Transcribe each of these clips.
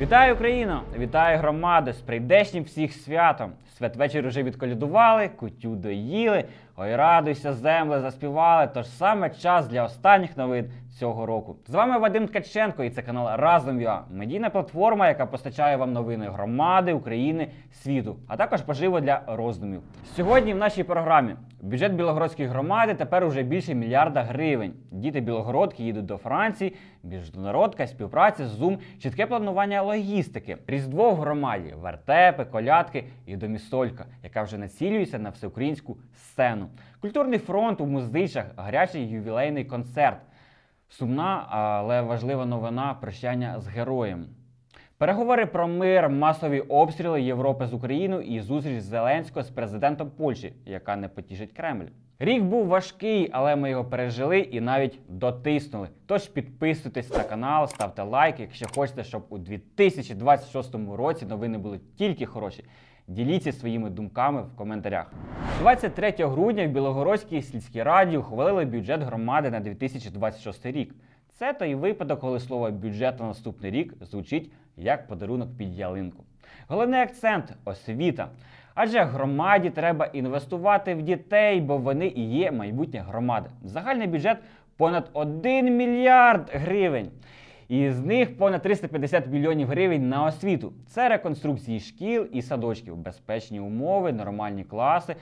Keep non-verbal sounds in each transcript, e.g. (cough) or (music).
Вітаю Україно! Вітаю громаду з прийдешнім всіх святом. Святвечір уже відколядували, кутю доїли. Ой, радуйся, земле, заспівали. Тож саме час для останніх новин цього року. З вами Вадим Ткаченко і це канал Разом ЮА. Медійна платформа, яка постачає вам новини громади, України, світу, а також поживо для роздумів. Сьогодні в нашій програмі бюджет Білогородської громади тепер уже більше мільярда гривень. Діти Білогородки їдуть до Франції, міжнародка, співпраця, зум, чітке планування логістики, різдво в громаді, вертепи, колядки і домісолька, яка вже націлюється на всеукраїнську сцену. Культурний фронт у музичах, гарячий ювілейний концерт. Сумна, але важлива новина прощання з героєм. Переговори про мир, масові обстріли Європи з Україною і зустріч Зеленського з президентом Польщі, яка не потішить Кремль. Рік був важкий, але ми його пережили і навіть дотиснули. Тож підписуйтесь на канал, ставте лайк, якщо хочете, щоб у 2026 році новини були тільки хороші. Діліться своїми думками в коментарях. 23 грудня в Білогородській сільській раді ухвалили бюджет громади на 2026 рік. Це той випадок, коли слово бюджет на наступний рік звучить як подарунок під ялинку. Головний акцент освіта. Адже громаді треба інвестувати в дітей, бо вони і є майбутнє громади. Загальний бюджет понад 1 мільярд гривень. І з них понад 350 мільйонів гривень на освіту. Це реконструкції шкіл і садочків, безпечні умови, нормальні класи,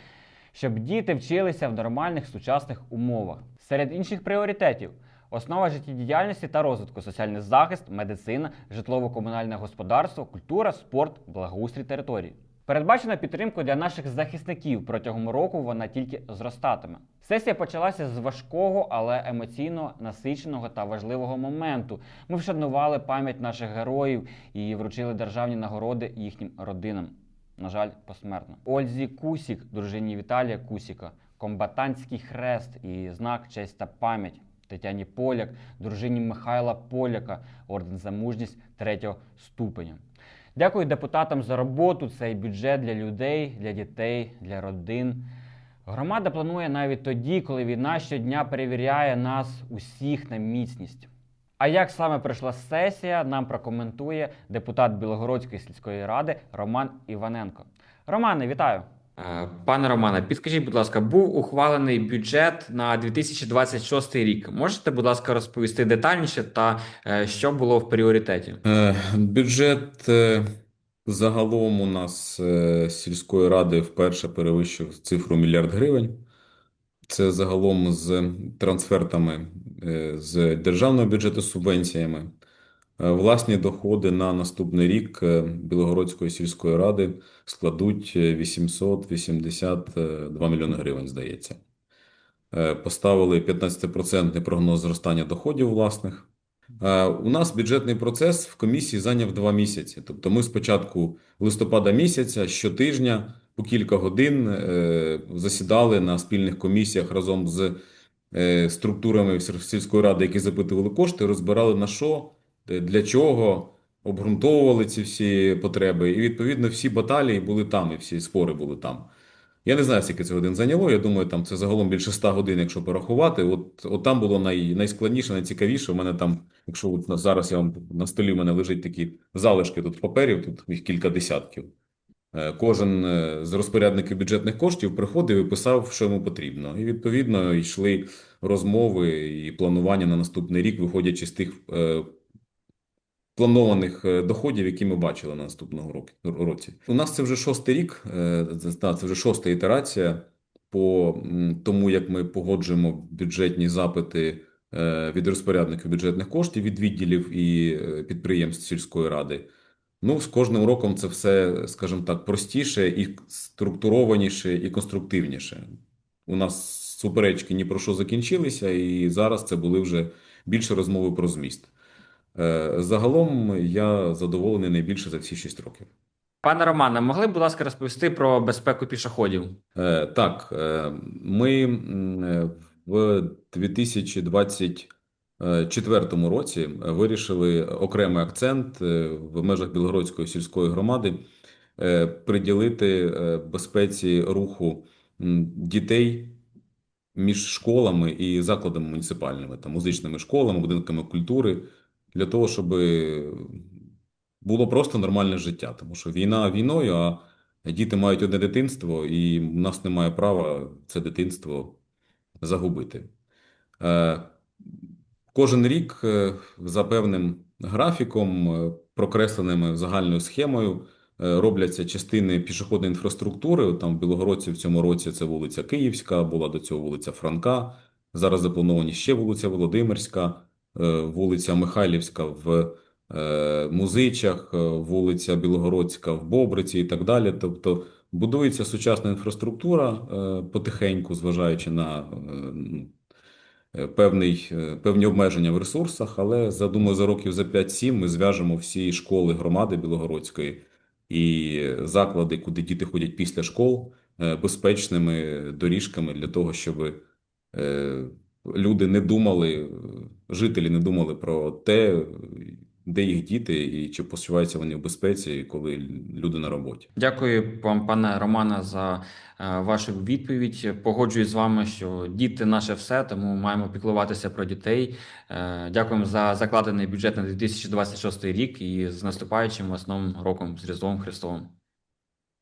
щоб діти вчилися в нормальних сучасних умовах. Серед інших пріоритетів основа життєдіяльності та розвитку, соціальний захист, медицина, житлово-комунальне господарство, культура, спорт, благоустрій території. Передбачена підтримка для наших захисників протягом року вона тільки зростатиме. Сесія почалася з важкого, але емоційно насиченого та важливого моменту. Ми вшанували пам'ять наших героїв і вручили державні нагороди їхнім родинам. На жаль, посмертно. Ользі Кусік, дружині Віталія Кусіка, комбатантський хрест і знак честь та пам'ять. Тетяні Поляк, дружині Михайла Поляка, орден за мужність третього ступеня. Дякую депутатам за роботу. Цей бюджет для людей, для дітей, для родин. Громада планує навіть тоді, коли війна щодня перевіряє нас усіх на міцність. А як саме пройшла сесія, нам прокоментує депутат Білогородської сільської ради Роман Іваненко. Романе, вітаю! Е, Пане Романе, підкажіть, будь ласка, був ухвалений бюджет на 2026 рік. Можете, будь ласка, розповісти детальніше та е, що було в пріоритеті? Е, Бюджет загалом у нас сільської ради вперше перевищив цифру мільярд гривень. Це загалом з трансфертами з державного бюджету субвенціями. Е, Власні доходи на наступний рік е, Білогородської сільської ради складуть е, 882 мільйони гривень, здається. Е, Поставили 15% прогноз зростання доходів власних. Е, У нас бюджетний процес в комісії зайняв два місяці. Тобто ми спочатку листопада місяця щотижня по кілька годин е, засідали на спільних комісіях разом з е, структурами сільської ради, які запитували кошти, розбирали на що, е, для чого, обґрунтовували ці всі потреби. І відповідно всі баталії були там, і всі спори були там. Я не знаю, скільки це годин зайняло. Я думаю, там це загалом більше ста годин, якщо порахувати. От, от там було най, найскладніше, найцікавіше. У мене там, якщо от зараз я вам на столі в мене лежить такі залишки тут паперів, тут їх кілька десятків. Е, Кожен е, з розпорядників бюджетних коштів приходив і писав, що йому потрібно. І відповідно йшли розмови і планування на наступний рік, виходячи з тих е, планованих е, доходів, які ми бачили на наступного році. У нас це вже шостий рік, е, це вже шоста ітерація по тому, як ми погоджуємо бюджетні запити е, від розпорядників бюджетних коштів, від відділів і підприємств сільської ради. Ну, з кожним роком це все, скажімо так, простіше і структурованіше і конструктивніше. У нас суперечки ні про що закінчилися, і зараз це були вже більше розмови про зміст. Е, Загалом я задоволений найбільше за всі 6 років. Пане Романе, могли б, будь ласка, розповісти про безпеку пішоходів? Е, Так, е, ми в 2024 році вирішили окремий акцент в межах Білгородської сільської громади приділити безпеці руху дітей між школами і закладами муніципальними, там, музичними школами, будинками культури, для того, щоб було просто нормальне життя. Тому що війна війною, а діти мають одне дитинство, і в нас немає права це дитинство загубити. Е, Кожен рік е, за певним графіком, е, прокресленими загальною схемою, робляться частини пішохідної інфраструктури. Там в Білогородці в цьому році це вулиця Київська, була до цього вулиця Франка. Зараз заплановані ще вулиця Володимирська, вулиця Михайлівська в е, Музичах, е, вулиця Білогородська в Бобриці і так далі. Тобто будується сучасна інфраструктура е, потихеньку, зважаючи на е, ну, е, певний, е, певні обмеження в ресурсах, але за, думаю, за років за 5-7 ми зв'яжемо всі школи громади Білогородської і заклади, куди діти ходять після школ, е, безпечними доріжками для того, щоб е, люди не думали, жителі не думали про те, де їх діти і чи почуваються вони в безпеці, коли люди на роботі. Дякую вам, пане Романе, за е, вашу відповідь. Погоджуюсь з вами, що діти наше все, тому маємо піклуватися про дітей. Е, Дякуємо за закладений бюджет на 2026 рік і з наступаючим основним роком з Різдвом Христовим.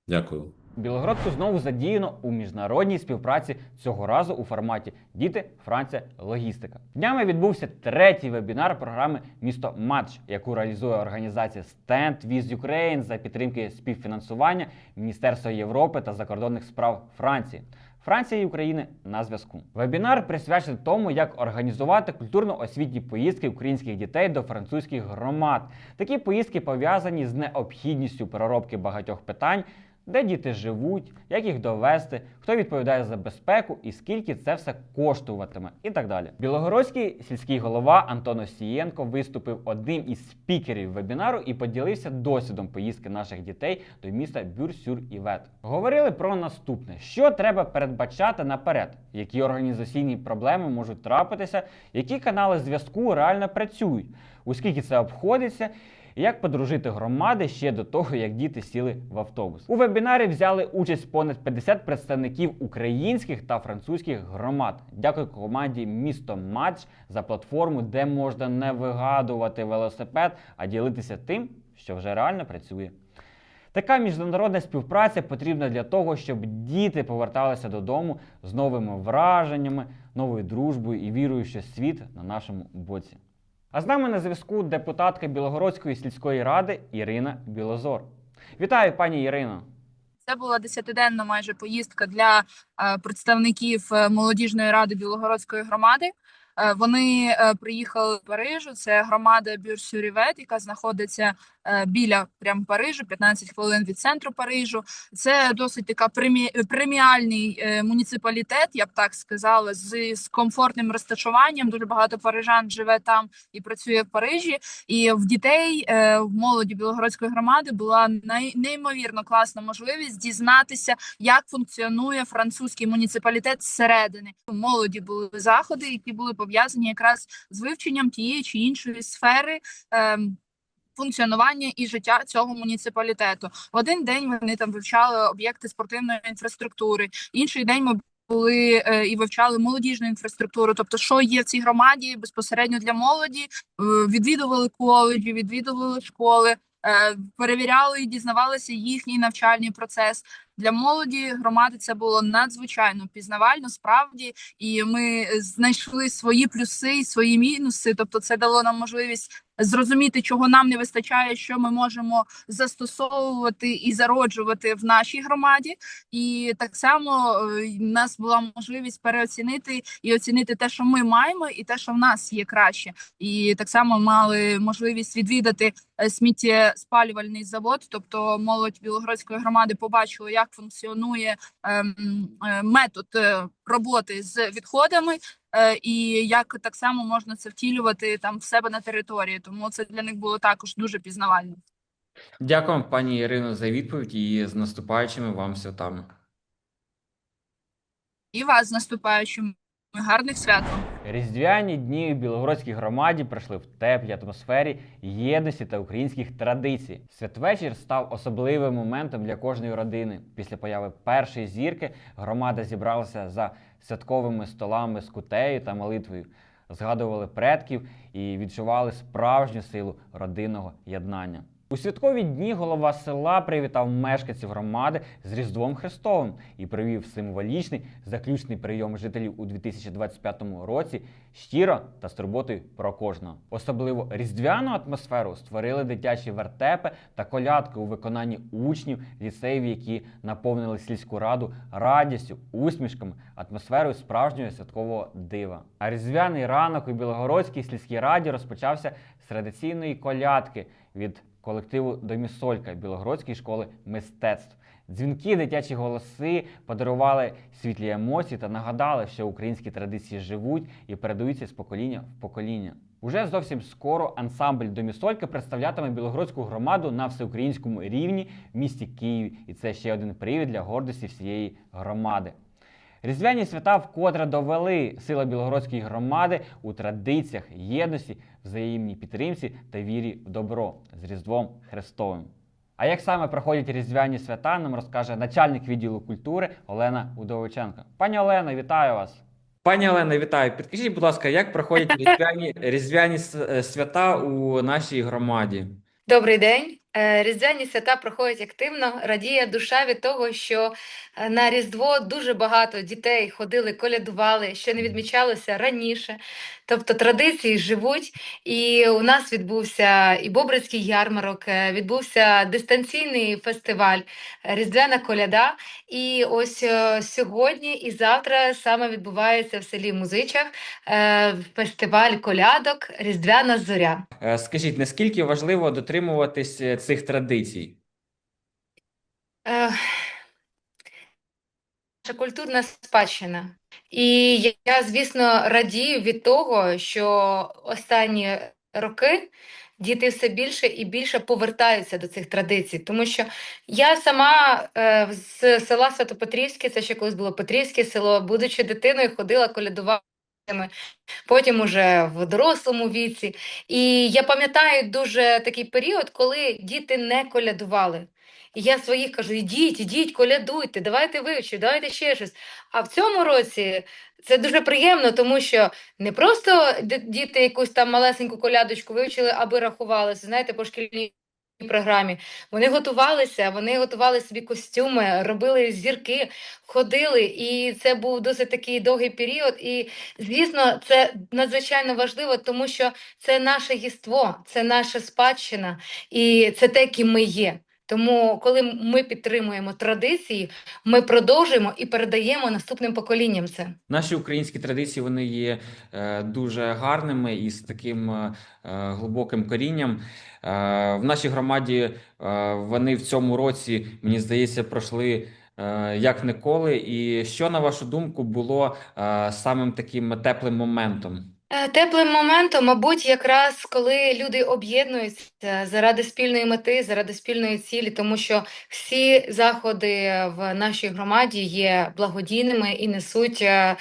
Дякую. Білогородку знову задіяно у міжнародній співпраці цього разу у форматі Діти, Франція, логістика. Днями відбувся третій вебінар програми Місто Матч, яку реалізує організація Stand with Ukraine за підтримки співфінансування Міністерства Європи та закордонних справ Франції. Франція і України на зв'язку. Вебінар присвячений тому, як організувати культурно-освітні поїздки українських дітей до французьких громад. Такі поїздки пов'язані з необхідністю переробки багатьох питань, де діти живуть, як їх довести, хто відповідає за безпеку і скільки це все коштуватиме, і так далі. Білогородський сільський голова Антон Осієнко виступив одним із спікерів вебінару і поділився досвідом поїздки наших дітей до міста Бюр-Сюр-Івет. Говорили про наступне: що треба передбачати наперед, які організаційні проблеми можуть трапитися, які канали зв'язку реально працюють, у скільки це обходиться. Як подружити громади ще до того, як діти сіли в автобус. У вебінарі взяли участь понад 50 представників українських та французьких громад. Дякую команді Місто Матч за платформу, де можна не вигадувати велосипед, а ділитися тим, що вже реально працює. Така міжнародна співпраця потрібна для того, щоб діти поверталися додому з новими враженнями, новою дружбою і вірою, що світ на нашому боці. А з нами на зв'язку депутатка Білогородської сільської ради Ірина Білозор. Вітаю, пані Ірино. Це була десятиденна майже поїздка для е, представників е, молодіжної ради Білогородської громади. Е, Вони приїхали в Парижу. Це громада Бюр-Сюрівет, яка знаходиться біля прям Парижу, 15 хвилин від центру Парижу. Це досить така премі- преміальний е, муніципалітет, я б так сказала, з, з комфортним розташуванням. Дуже багато парижан живе там і працює в Парижі. І в дітей е, в молоді Білогородської громади була неймовірно класна можливість дізнатися, як функціонує французький муніципалітет зсередини. Молоді були заходи, які були пов'язані якраз з вивченням тієї чи іншої сфери. Функціонування і життя цього муніципалітету в один день вони там вивчали об'єкти спортивної інфраструктури. Інший день ми були е, і вивчали молодіжну інфраструктуру. Тобто, що є в цій громаді безпосередньо для молоді, Е, відвідували коледжі, відвідували школи, е, перевіряли і дізнавалися їхній навчальний процес. Для молоді громади це було надзвичайно пізнавально, справді, і ми знайшли свої плюси свої мінуси. Тобто, це дало нам можливість зрозуміти, чого нам не вистачає, що ми можемо застосовувати і зароджувати в нашій громаді. І так само е, в нас була можливість переоцінити і оцінити те, що ми маємо, і те, що в нас є краще. І так само мали можливість відвідати е, сміттєспалювальний завод. Тобто, молодь Білогородської громади побачила, як функціонує ем, е, метод е, роботи з відходами. е, І як так само можна це втілювати там в себе на території, тому це для них було також дуже пізнавально. Дякую, пані Ірино, за відповідь і з наступаючими вам святами. І вас з наступаючим гарних свят. Різдвяні дні у Білогородській громаді пройшли в теплій атмосфері єдності та українських традицій. Святвечір став особливим моментом для кожної родини. Після появи першої зірки громада зібралася за святковими столами з кутею та молитвою, згадували предків і відчували справжню силу родинного єднання. У святкові дні голова села привітав мешканців громади з Різдвом Христовим і провів символічний заключний прийом жителів у 2025 році щиро та з турботою про кожного. Особливо різдвяну атмосферу створили дитячі вертепи та колядки у виконанні учнів ліцеїв, які наповнили сільську раду радістю, усмішками, атмосферою справжнього святкового дива. А різдвяний ранок у Білогородській сільській раді розпочався з традиційної колядки від колективу Домісолька Білогородської школи мистецтв. Дзвінки, дитячі голоси подарували світлі емоції та нагадали, що українські традиції живуть і передаються з покоління в покоління. Уже зовсім скоро ансамбль Домісолька представлятиме Білогородську громаду на всеукраїнському рівні в місті Києві, і це ще один привід для гордості всієї громади. Різдвяні свята вкотре довели сила білогородської громади у традиціях єдності, взаємній підтримці та вірі в добро з Різдвом Христовим. А як саме проходять різдвяні свята, нам розкаже начальник відділу культури Олена Удовиченко. Пані Олено, вітаю вас! Пані Олена, вітаю. Підкажіть, будь ласка, як проходять різдвяні, різдвяні е, свята у нашій громаді? Добрий день. Е, Різдвяні свята проходять активно. Радіє душа від того, що е, на Різдво дуже багато дітей ходили, колядували, що не відмічалося раніше. Тобто традиції живуть. І у нас відбувся і Бобрицький ярмарок, е, відбувся дистанційний фестиваль е, Різдвяна коляда. І ось е, сьогодні і завтра саме відбувається в селі Музичах фестиваль колядок Різдвяна зоря. Скажіть, наскільки важливо дотримуватись цих традицій? Е, Наша культурна спадщина. І я, звісно, радію від того, що останні роки діти все більше і більше повертаються до цих традицій. Тому що я сама е, з села Святопетрівське, це ще колись було Петрівське село, будучи дитиною, ходила колядувати. Потім уже в дорослому віці. І я пам'ятаю дуже такий період, коли діти не колядували. І я своїх кажу: ідіть, ідіть, колядуйте, давайте вивчимо, давайте ще щось. А в цьому році це дуже приємно, тому що не просто діти якусь там малесеньку колядочку вивчили, аби рахувалися, знаєте, по шкільній програмі. Вони готувалися, вони готували собі костюми, робили зірки, ходили, і це був досить такий довгий період. І, звісно, це надзвичайно важливо, тому що це наше єство, це наша спадщина, і це те, ким ми є. Тому, коли ми підтримуємо традиції, ми продовжуємо і передаємо наступним поколінням це. Наші українські традиції вони є е, дуже гарними і з таким е, е, глибоким корінням. В нашій громаді вони в цьому році, мені здається, пройшли як ніколи. І що, на вашу думку, було самим таким теплим моментом? Е, Теплим моментом, мабуть, якраз коли люди об'єднуються заради спільної мети, заради спільної цілі, тому що всі заходи в нашій громаді є благодійними і несуть е,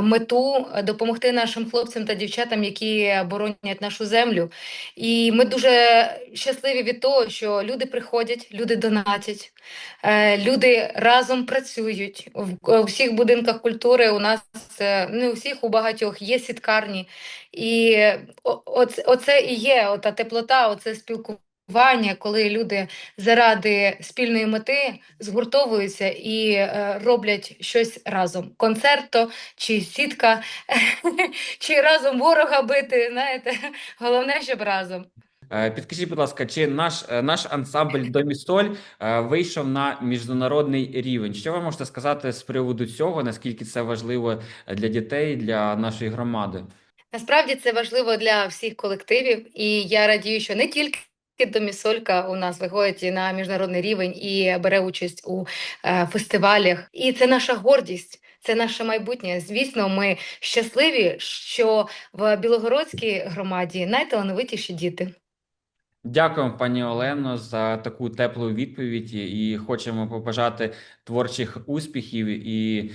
мету допомогти нашим хлопцям та дівчатам, які боронять нашу землю. І ми дуже щасливі від того, що люди приходять, люди донатять, е, люди разом працюють. В у всіх будинках культури у нас не у всіх, у багатьох є сіткарні. І оце, і є ота теплота, оце спілкування, коли люди заради спільної мети згуртовуються і е, роблять щось разом. Концерто чи сітка, (laughs) чи разом ворога бити. Знаєте, (laughs) головне, щоб разом. Е, Підкажіть, будь ласка, чи наш, е, наш ансамбль Домістоль вийшов на міжнародний рівень? Що ви можете сказати з приводу цього? Наскільки це важливо для дітей, для нашої громади? Насправді це важливо для всіх колективів, і я радію, що не тільки Домісолька у нас виходить на міжнародний рівень і бере участь у е, фестивалях. І це наша гордість. Це наше майбутнє. Звісно, ми щасливі, що в Білогородській громаді найталановитіші діти. Дякуємо, пані Олено, за таку теплу відповідь і хочемо побажати творчих успіхів і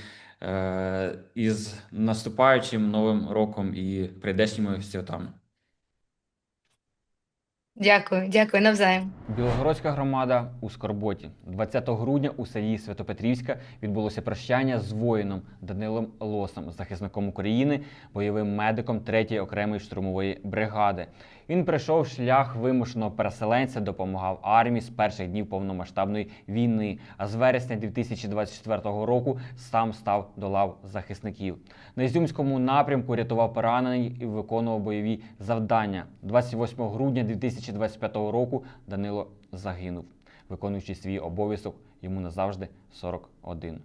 із наступаючим новим роком і прийдешніми святами. Дякую, дякую навзаєм. Білогородська громада у Скорботі. 20 грудня у селі Святопетрівська відбулося прощання з воїном Данилом Лосом, захисником України, бойовим медиком 3-ї окремої штурмової бригади. Він пройшов шлях вимушеного переселенця, допомагав армії з перших днів повномасштабної війни. А з вересня 2024 року сам став до лав захисників. На Ізюмському напрямку рятував поранених і виконував бойові завдання. 28 грудня 2025 року Данило загинув, виконуючи свій обов'язок йому назавжди 41.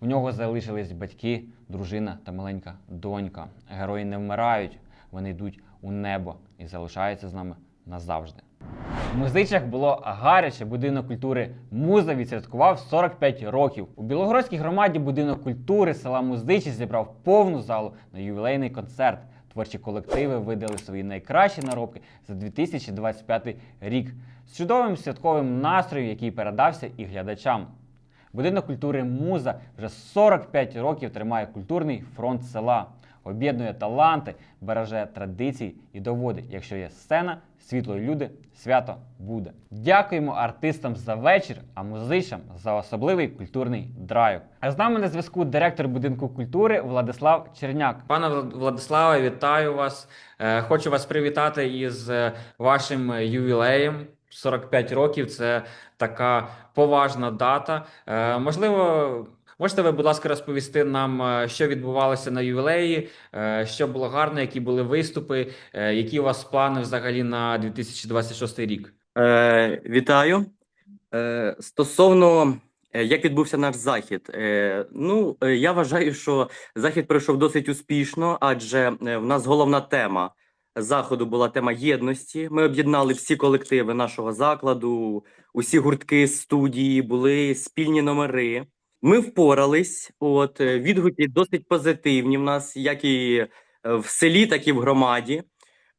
У нього залишились батьки, дружина та маленька донька. Герої не вмирають, вони йдуть у небо і залишаються з нами назавжди. В музичах було гаряче. Будинок культури Муза відсвяткував 45 років. У Білогородській громаді будинок культури села Музичі зібрав повну залу на ювілейний концерт. Творчі колективи видали свої найкращі наробки за 2025 рік з чудовим святковим настроєм, який передався і глядачам. Будинок культури Муза вже 45 років тримає культурний фронт села, об'єднує таланти, береже традиції і доводить, якщо є сцена, світло і люди, свято буде. Дякуємо артистам за вечір, а музичам за особливий культурний драйв. А з нами на зв'язку директор будинку культури Владислав Черняк. Пане Владиславе, вітаю вас. Е, Хочу вас привітати із е, вашим е, ювілеєм. 45 років це така поважна дата. Можливо, можете ви, будь ласка, розповісти нам, е, що відбувалося на ювілеї, е, що було гарно, які були виступи, е, які у вас плани взагалі на 2026 рік? Е, вітаю. Е, стосовно як відбувся наш захід, ну я вважаю, що захід пройшов досить успішно, адже в нас головна тема заходу була тема єдності. Ми об'єднали всі колективи нашого закладу, усі гуртки студії, були спільні номери. Ми впорались. От е, відгуки досить позитивні в нас, як і е, в селі, так і в громаді.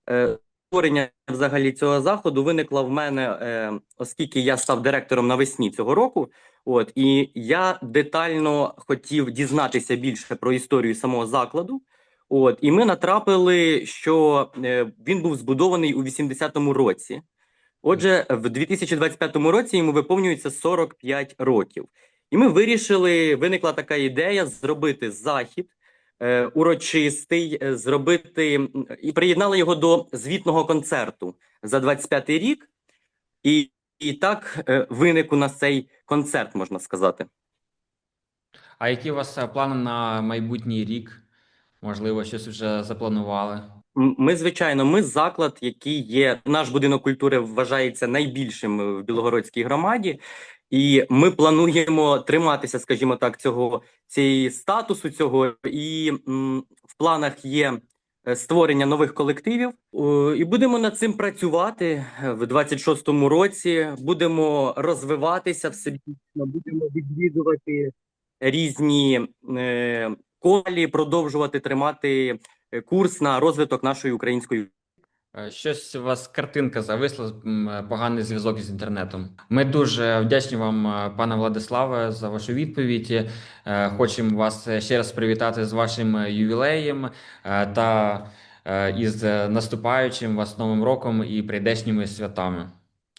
Е, створення взагалі цього заходу виникла в мене, оскільки я став директором навесні цього року. От і я детально хотів дізнатися більше про історію самого закладу. От, і ми натрапили, що він був збудований у 80-му році. Отже, в 2025 році йому виповнюється 45 років. І ми вирішили, виникла така ідея зробити захід е, урочистий, е, зробити і приєднали його до звітного концерту за 25-й рік. І, і так е, виник у нас цей концерт, можна сказати. А які у вас е, плани на майбутній рік? Можливо, щось вже запланували? Ми, звичайно, ми заклад, який є, наш будинок культури вважається найбільшим е, в Білогородській громаді, і ми плануємо триматися, скажімо так, цього цієї статусу цього. І м, в планах є е, створення нових колективів. І будемо над цим працювати е, в 26-му році. Будемо розвиватися всебічно, будемо відвідувати різні е, колі, продовжувати тримати е, курс на розвиток нашої української. Е, Щось у вас картинка зависла, е, поганий зв'язок з інтернетом. Ми дуже вдячні вам, е, пане Владиславе, за вашу відповідь. Хочемо вас ще раз привітати з вашим ювілеєм та із наступаючим вас Новим роком і прийдешніми святами.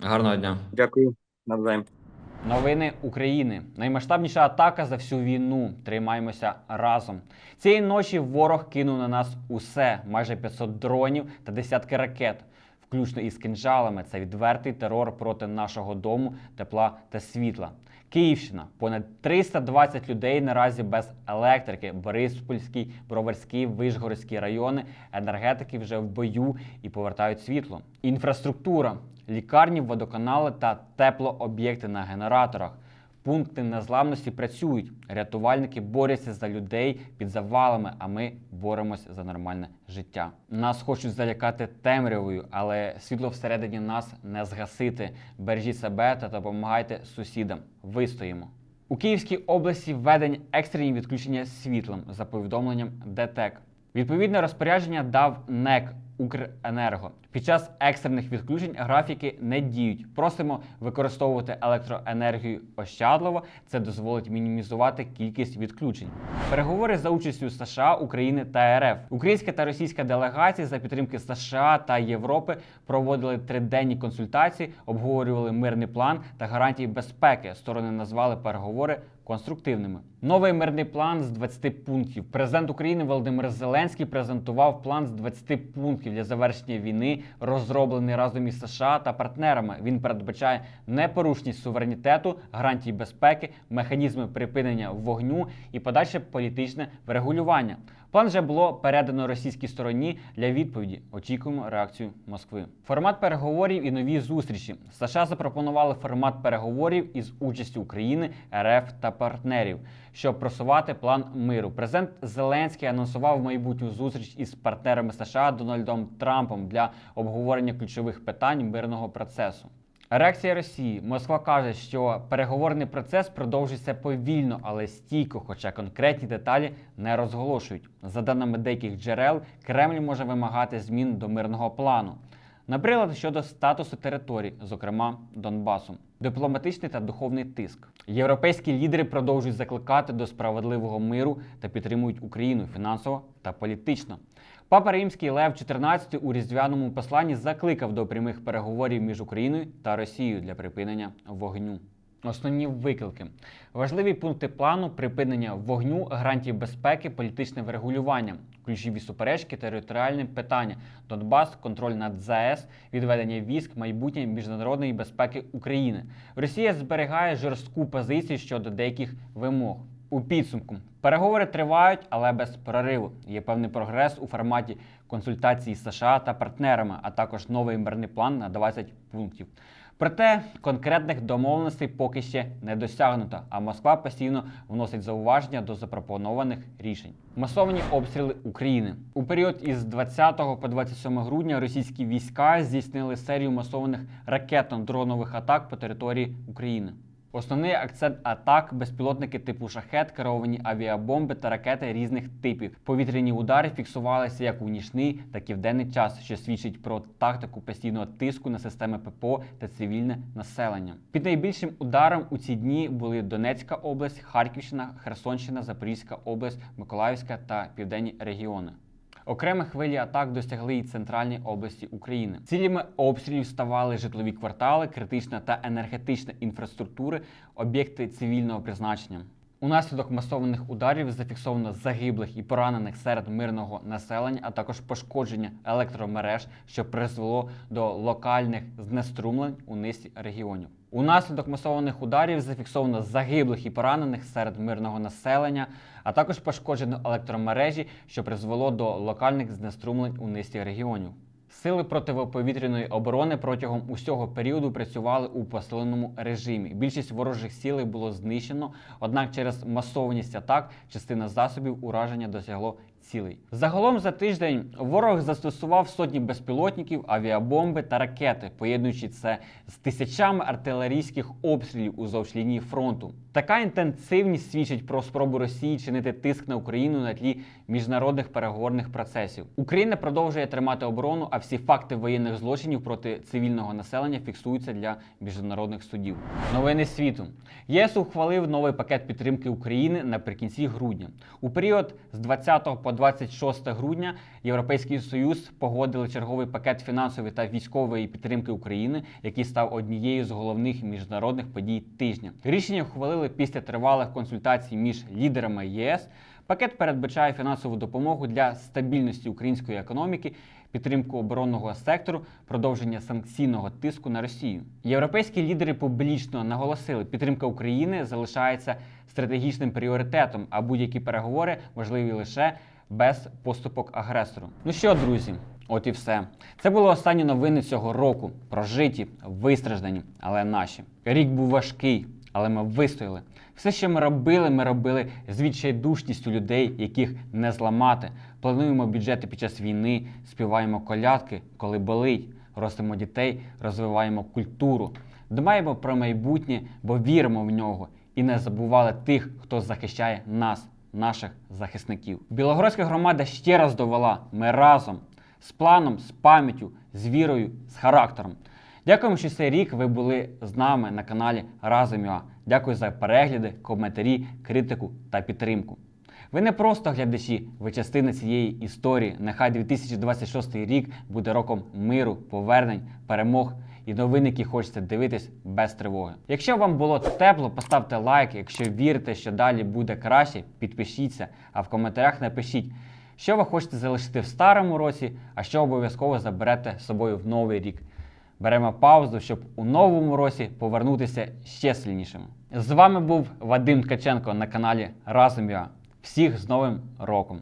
Гарного дня! Дякую навзаєм. Новини України. Наймасштабніша атака за всю війну. Тримаємося разом. Цієї ночі ворог кинув на нас усе: майже 500 дронів та десятки ракет, включно із кинжалами. Це відвертий терор проти нашого дому, тепла та світла. Київщина понад 320 людей наразі без електрики. Бориспільський, Броварський, Вишгородський райони енергетики вже в бою і повертають світло. Інфраструктура, лікарні, водоканали та теплооб'єкти на генераторах. Пункти незламності працюють. Рятувальники борються за людей під завалами, а ми боремось за нормальне життя. Нас хочуть залякати темрявою, але світло всередині нас не згасити. Бережіть себе та допомагайте сусідам. Вистоїмо. У Київській області введені екстрені відключення світлом за повідомленням ДТЕК. Відповідне розпорядження дав НЕК Укренерго. Під час екстрених відключень графіки не діють. Просимо використовувати електроенергію ощадливо. Це дозволить мінімізувати кількість відключень. Переговори за участю США, України та РФ. Українська та російська делегації за підтримки США та Європи проводили триденні консультації, обговорювали мирний план та гарантії безпеки. Сторони назвали переговори конструктивними. Новий мирний план з 20 пунктів. Президент України Володимир Зеленський презентував план з 20 пунктів для завершення війни, розроблений разом із США та партнерами. Він передбачає непорушність суверенітету, гарантії безпеки, механізми припинення вогню і подальше політичне врегулювання. План вже було передано російській стороні для відповіді. Очікуємо реакцію Москви. Формат переговорів і нові зустрічі. США запропонували формат переговорів із участю України, РФ та партнерів, щоб просувати план миру. Президент Зеленський анонсував майбутню зустріч із партнерами США Дональдом Трампом для обговорення ключових питань мирного процесу. Реакція Росії. Москва каже, що переговорний процес продовжується повільно, але стійко, хоча конкретні деталі не розголошують. За даними деяких джерел, Кремль може вимагати змін до мирного плану. Наприклад, щодо статусу територій, зокрема Донбасу, дипломатичний та духовний тиск. Європейські лідери продовжують закликати до справедливого миру та підтримують Україну фінансово та політично. Папа Римський Лев XIV у різдвяному посланні закликав до прямих переговорів між Україною та Росією для припинення вогню. Основні виклики. Важливі пункти плану припинення вогню, гарантії безпеки, політичне врегулювання, ключові суперечки, територіальні питання, Донбас, контроль над ЗАЕС, відведення військ, майбутнє міжнародної безпеки України. Росія зберігає жорстку позицію щодо деяких вимог. У підсумку переговори тривають, але без прориву. Є певний прогрес у форматі консультацій з США та партнерами, а також новий мирний план на 20 пунктів. Проте конкретних домовленостей поки ще не досягнуто, а Москва постійно вносить зауваження до запропонованих рішень. Масовані обстріли України у період із 20 по 27 грудня російські війська здійснили серію масованих ракетно-дронових атак по території України. Основний акцент атак безпілотники типу шахет, керовані авіабомби та ракети різних типів. Повітряні удари фіксувалися як у нічний, так і в денний час, що свідчить про тактику постійного тиску на системи ППО та цивільне населення. Під найбільшим ударом у ці дні були Донецька область, Харківщина, Херсонщина, Запорізька область, Миколаївська та південні регіони. Окремі хвилі атак досягли і центральні області України. Цілями обстрілів ставали житлові квартали, критична та енергетична інфраструктури, об'єкти цивільного призначення. Унаслідок масованих ударів зафіксовано загиблих і поранених серед мирного населення, а також пошкодження електромереж, що призвело до локальних знеструмлень у низці регіонів. Унаслідок масованих ударів зафіксовано загиблих і поранених серед мирного населення, а також пошкоджено електромережі, що призвело до локальних знеструмлень у низці регіонів. Сили протиповітряної оборони протягом усього періоду працювали у посиленому режимі. Більшість ворожих сілей було знищено, однак через масованість атак частина засобів ураження досягло цілей. Загалом за тиждень ворог застосував сотні безпілотників, авіабомби та ракети, поєднуючи це з тисячами артилерійських обстрілів уздовж лінії фронту. Така інтенсивність свідчить про спробу Росії чинити тиск на Україну на тлі міжнародних переговорних процесів. Україна продовжує тримати оборону, а всі факти воєнних злочинів проти цивільного населення фіксуються для міжнародних судів. Новини світу ЄС ухвалив новий пакет підтримки України наприкінці грудня. У період з 20 по 26 грудня Європейський Союз погодили черговий пакет фінансової та військової підтримки України, який став однією з головних міжнародних подій тижня. Рішення ухвалили після тривалих консультацій між лідерами ЄС. Пакет передбачає фінансову допомогу для стабільності української економіки, підтримку оборонного сектору, продовження санкційного тиску на Росію. Європейські лідери публічно наголосили, підтримка України залишається стратегічним пріоритетом, а будь-які переговори важливі лише без поступок агресору. Ну що, друзі, от і все. Це були останні новини цього року. Прожиті, вистраждані, але наші. Рік був важкий, але ми вистояли. Все, що ми робили, ми робили з відчайдушністю людей, яких не зламати. Плануємо бюджети під час війни, співаємо колядки, коли болить, ростимо дітей, розвиваємо культуру. Дбаємо про майбутнє, бо віримо в нього і не забували тих, хто захищає нас, наших захисників. Білогородська громада ще раз довела: ми разом з планом, з пам'яттю, з вірою, з характером. Дякуємо, що цей рік ви були з нами на каналі Разом ЮА. Дякую за перегляди, коментарі, критику та підтримку. Ви не просто глядачі, ви частина цієї історії. Нехай 2026 рік буде роком миру, повернень, перемог і новини, які хочеться дивитись без тривоги. Якщо вам було тепло, поставте лайк. Якщо вірите, що далі буде краще, підпишіться, а в коментарях напишіть, що ви хочете залишити в старому році, а що обов'язково заберете з собою в новий рік. Беремо паузу, щоб у новому році повернутися ще сильнішими. З вами був Вадим Ткаченко на каналі Разом Я. Всіх з Новим роком!